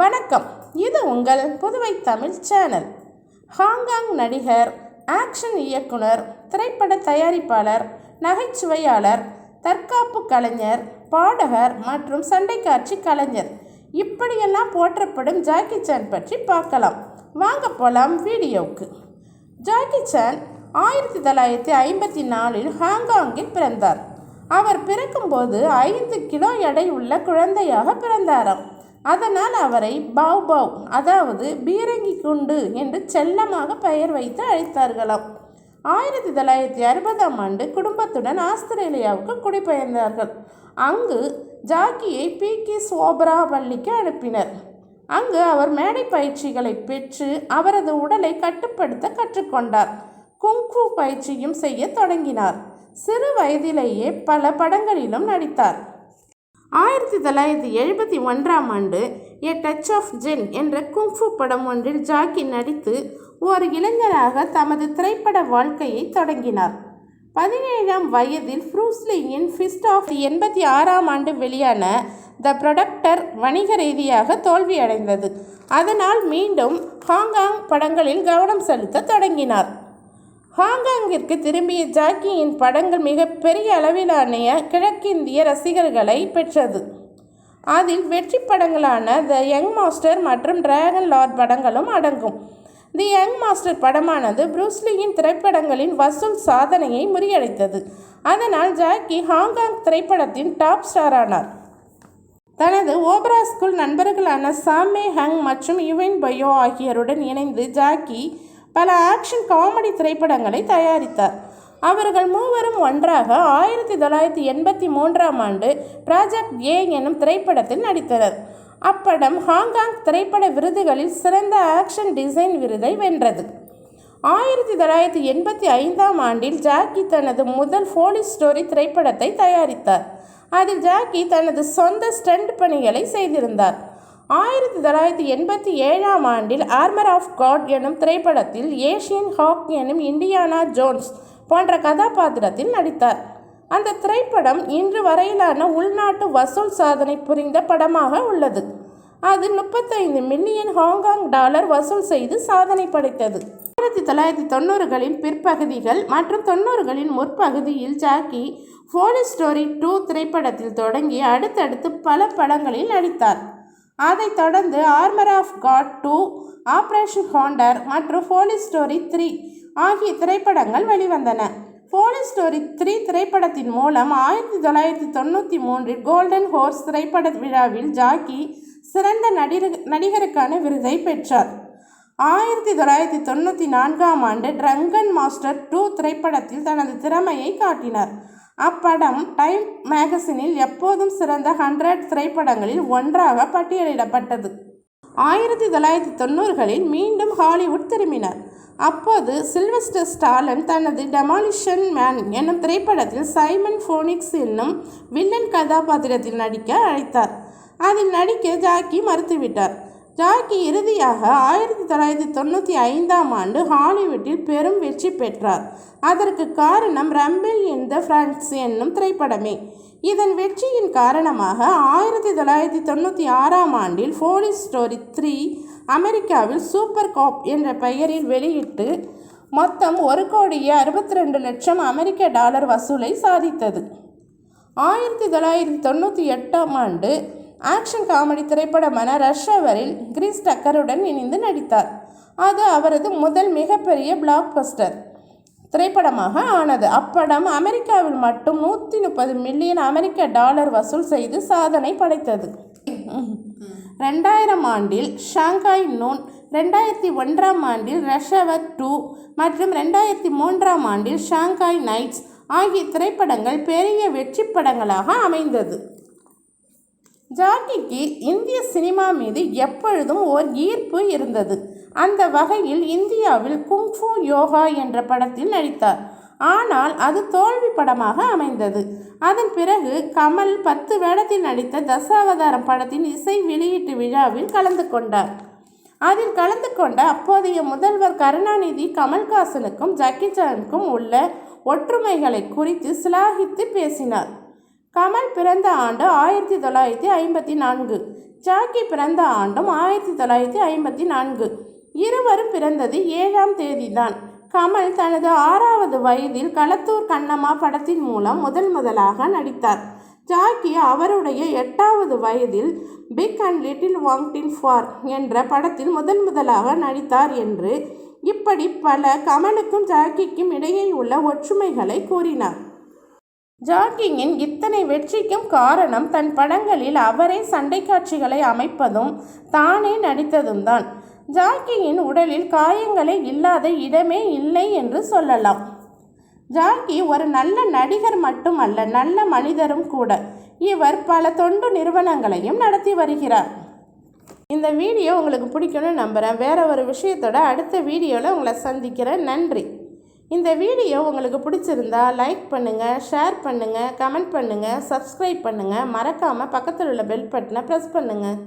வணக்கம். இது உங்கள் Puduvai Tamil channel. Hong Kong நடிகர் ஆக்ஷன் இயக்குனர் திரைப்பட தயாரிப்பாளர் நகைச்சுவையாளர் தற்காப்பு கலைஞர் பாடகர் மற்றும் சண்டைக்காட்சி கலைஞர். இப்படியெல்லாம் போற்றப்படும் ஜாக்கி சான் பற்றி பார்க்கலாம். வாங்க போகலாம் வீடியோவுக்கு. ஜாக்கி சான் ஆயிரத்தி தொள்ளாயிரத்தி ஐம்பத்தி நாலில் ஹாங்காங்கில் பிறந்தார். அவர் பிறக்கும்போது ஐந்து கிலோ எடை உள்ள குழந்தையாக பிறந்தாராம். அதனால் அவரை பவ் பவ் அதாவது பீரங்கி குண்டு என்று செல்லமாக பெயர் வைத்து அழைத்தார்களாம். ஆயிரத்தி தொள்ளாயிரத்தி அறுபதாம் ஆண்டு குடும்பத்துடன் ஆஸ்திரேலியாவுக்கு குடிபெயர்ந்தார்கள். அங்கு ஜாக்கியை பி. கி. சோப்ரா பள்ளிக்கு அனுப்பினர். அங்கு அவர் மேடை பயிற்சிகளை பெற்று அவரது உடலை கட்டுப்படுத்த கற்றுக்கொண்டார். குங்கு பயிற்சியும் செய்ய தொடங்கினார். சிறு வயதிலேயே பல படங்களிலும் நடித்தார். ஆயிரத்தி தொள்ளாயிரத்தி எழுபத்தி ஒன்றாம் ஆண்டு எ டச் ஆஃப் ஜென் என்ற குங்ஃபு படம் ஒன்றில் ஜாக்கி நடித்து ஒரு இளைஞராக தமது திரைப்பட வாழ்க்கையை தொடங்கினார். பதினேழாம் வயதில் ஃப்ரூஸ்லியின் ஃபிஸ்ட் ஆஃப் எண்பத்தி ஆறாம் ஆண்டு வெளியான த ப்ரொடக்டர் வணிக ரீதியாக தோல்வியடைந்தது. அதனால் மீண்டும் ஹாங்காங் படங்களில் கவனம் செலுத்த தொடங்கினார். ஹாங்காங்கிற்கு திரும்பிய ஜாக்கியின் படங்கள் மிகப்பெரிய அளவிலான கிழக்கிந்திய ரசிகர்களை பெற்றது. அதில் வெற்றி படங்களான த யங் மாஸ்டர் மற்றும் டிராகன் லார்ட் படங்களும் அடங்கும். தி யங் மாஸ்டர் படமானது புரூஸ்லியின் திரைப்படங்களின் வசூல் சாதனையை முறியடித்தது. அதனால் ஜாக்கி ஹாங்காங் திரைப்படத்தின் டாப் ஸ்டாரானார். தனது ஓபரா ஸ்கூல் நண்பர்களான சாமே ஹங் மற்றும் யுவின் பயோ ஆகியோருடன் இணைந்து ஜாக்கி பல ஆக்ஷன் காமெடி திரைப்படங்களை தயாரித்தார். அவர்கள் மூவரும் ஒன்றாக ஆயிரத்தி தொள்ளாயிரத்தி எண்பத்தி மூன்றாம் ஆண்டு ப்ராஜெக்ட் ஏ எனும் திரைப்படத்தில் நடித்தனர். அப்படம் ஹாங்காங் திரைப்பட விருதுகளில் சிறந்த ஆக்ஷன் டிசைன் விருதை வென்றது. ஆயிரத்தி தொள்ளாயிரத்தி எண்பத்தி ஐந்தாம் ஆண்டில் ஜாக்கி தனது முதல் போலீஸ் ஸ்டோரி திரைப்படத்தை தயாரித்தார். அதில் ஜாக்கி தனது சொந்த ஸ்டண்ட் பணிகளை செய்திருந்தார். ஆயிரத்தி தொள்ளாயிரத்தி எண்பத்தி ஏழாம் ஆண்டில் ஆர்மர் ஆஃப் காட் எனும் திரைப்படத்தில் ஏஷியன் ஹாக் எனும் இண்டியானா ஜோன்ஸ் போன்ற கதாபாத்திரத்தில் நடித்தார். அந்த திரைப்படம் இன்று வரையிலான உள்நாட்டு வசூல் சாதனை புரிந்த படமாக உள்ளது. அது முப்பத்தைந்து மில்லியன் ஹாங்காங் டாலர் வசூல் செய்து சாதனை படைத்தது. ஆயிரத்தி தொள்ளாயிரத்தி தொண்ணூறுகளின் பிற்பகுதிகள் மற்றும் தொண்ணூறுகளின் முற்பகுதியில் ஜாக்கி ஃபோனி ஸ்டோரி டூ திரைப்படத்தில் தொடங்கி அடுத்தடுத்து பல படங்களில் நடித்தார். அதைத் தொடர்ந்து armour of God two operation ஹாண்டர் மற்றும் ஃபோலி ஸ்டோரி த்ரீ ஆகிய திரைப்படங்கள் வெளிவந்தன. ஃபோலி ஸ்டோரி த்ரீ திரைப்படத்தின் மூலம் ஆயிரத்தி தொள்ளாயிரத்தி தொண்ணூற்றி மூன்றில் கோல்டன் ஹோர்ஸ் திரைப்பட விழாவில் ஜாக்கி சிறந்த நடிகர் நடிகருக்கான விருதை பெற்றார். ஆயிரத்தி தொள்ளாயிரத்தி தொண்ணூற்றி நான்காம் ஆண்டு ட்ரங்கன் மாஸ்டர் டூ திரைப்படத்தில் தனது திறமையை காட்டினார். அப்படம் டைம் மேகசினில் எப்போதும் சிறந்த ஹண்ட்ரட் திரைப்படங்களில் ஒன்றாக பட்டியலிடப்பட்டது. ஆயிரத்தி தொள்ளாயிரத்தி தொண்ணூறுகளில் மீண்டும் ஹாலிவுட் திரும்பினார். அப்போது சில்வஸ்டர் ஸ்டாலன் தனது டெமாலிஷன் மேன் என்னும் திரைப்படத்தில் சைமன் ஃபோனிக்ஸ் என்னும் வில்லன் கதாபாத்திரத்தில் நடிக்க அழைத்தார். அதில் நடிக்க ஜாக்கி மறுத்துவிட்டார். ஜாக்கி இறுதியாக ஆயிரத்தி தொள்ளாயிரத்தி தொண்ணூற்றி ஐந்தாம் ஆண்டு ஹாலிவுட்டில் பெரும் வெற்றி பெற்றார். அதற்கு காரணம் ரம்பிள் இன் த ஃப்ரான்ஸ் என்னும் திரைப்படமே. இதன் வெற்றியின் காரணமாக ஆயிரத்தி தொள்ளாயிரத்தி தொண்ணூற்றி ஆறாம் ஆண்டில் போலீஸ் ஸ்டோரி த்ரீ அமெரிக்காவில் சூப்பர் காப் என்ற பெயரில் வெளியிட்டு மொத்தம் ஒரு கோடியே அறுபத்தி ரெண்டு லட்சம் அமெரிக்க டாலர் வசூலை சாதித்தது. ஆயிரத்தி தொள்ளாயிரத்தி தொண்ணூற்றி எட்டாம் ஆண்டு ஆக்ஷன் காமெடி திரைப்படமான ரஷ்யவரில் கிரீஸ் டக்கருடன் இணைந்து நடித்தார். அது அவரது முதல் மிகப்பெரிய பிளாக் பஸ்டர் திரைப்படமாக ஆனது. அப்படம் அமெரிக்காவில் மட்டும் நூற்றி முப்பது மில்லியன் அமெரிக்க டாலர் வசூல் செய்து சாதனை படைத்தது. ரெண்டாயிரம் ஆண்டில் ஷாங்காய் நூன் ரெண்டாயிரத்தி ஒன்றாம் ஆண்டில் ரஷவர் டூ மற்றும் ரெண்டாயிரத்தி மூன்றாம் ஆண்டில் ஷாங்காய் நைட்ஸ் ஆகிய திரைப்படங்கள் பெரிய வெற்றி படங்களாக அமைந்தது. ஜாக்கிக்கு இந்திய சினிமா மீது எப்பொழுதும் ஓர் ஈர்ப்பு இருந்தது. அந்த வகையில் இந்தியாவில் குங்ஃபூ யோகா என்ற படத்தில் நடித்தார். ஆனால் அது தோல்வி படமாக அமைந்தது. அதன் பிறகு கமல் பத்து வேடத்தில் நடித்த தசாவதாரம் படத்தின் இசை வெளியீட்டு விழாவில் கலந்து கொண்டார். அதில் கலந்து கொண்ட அப்போதைய முதல்வர் கருணாநிதி கமல்ஹாசனுக்கும் ஜக்கி சானுக்கும் உள்ள ஒற்றுமைகளை குறித்து சிலாகித்து பேசினார். கமல் பிறந்த ஆண்டு ஆயிரத்தி தொள்ளாயிரத்தி ஐம்பத்தி நான்கு. ஜாக்கி பிறந்த ஆண்டும் ஆயிரத்தி தொள்ளாயிரத்தி ஐம்பத்தி நான்கு. இருவரும் பிறந்தது ஏழாம் தேதிதான். கமல் தனது ஆறாவது வயதில் களத்தூர் கண்ணம்மா படத்தின் மூலம் முதல் முதலாக நடித்தார். ஜாக்கி அவருடைய எட்டாவது வயதில் big and little Wong Tin for என்ற படத்தில் முதன் முதலாக நடித்தார் என்று இப்படி பல கமலுக்கும் ஜாக்கிக்கும் இடையே உள்ள ஒற்றுமைகளை கூறினார். ஜாக்கிங்கின் இத்தனை வெற்றிக்கும் காரணம் தன் படங்களில் அவரே சண்டை காட்சிகளை அமைப்பதும் தானே நடித்ததும் தான். ஜாக்கியின் உடலில் காயங்களே இல்லாத இடமே இல்லை என்று சொல்லலாம். ஜாக்கி ஒரு நல்ல நடிகர் மட்டுமல்ல நல்ல மனிதரும் கூட. இவர் பல தொண்டு நிறுவனங்களையும் நடத்தி வருகிறார். இந்த வீடியோ உங்களுக்கு பிடிக்கும்னு நம்புகிறேன் வேற ஒரு விஷயத்தோட அடுத்த வீடியோவில் உங்களை சந்திக்கிறேன். நன்றி. இந்த வீடியோ உங்களுக்கு பிடிச்சிருந்தா லைக் பண்ணுங்கள் ஷேர் பண்ணுங்கள் கமெண்ட் பண்ணுங்கள் சப்ஸ்கிரைப் பண்ணுங்கள் மறக்காமல் பக்கத்தில் உள்ள பெல் பட்டனை ப்ரெஸ் பண்ணுங்கள்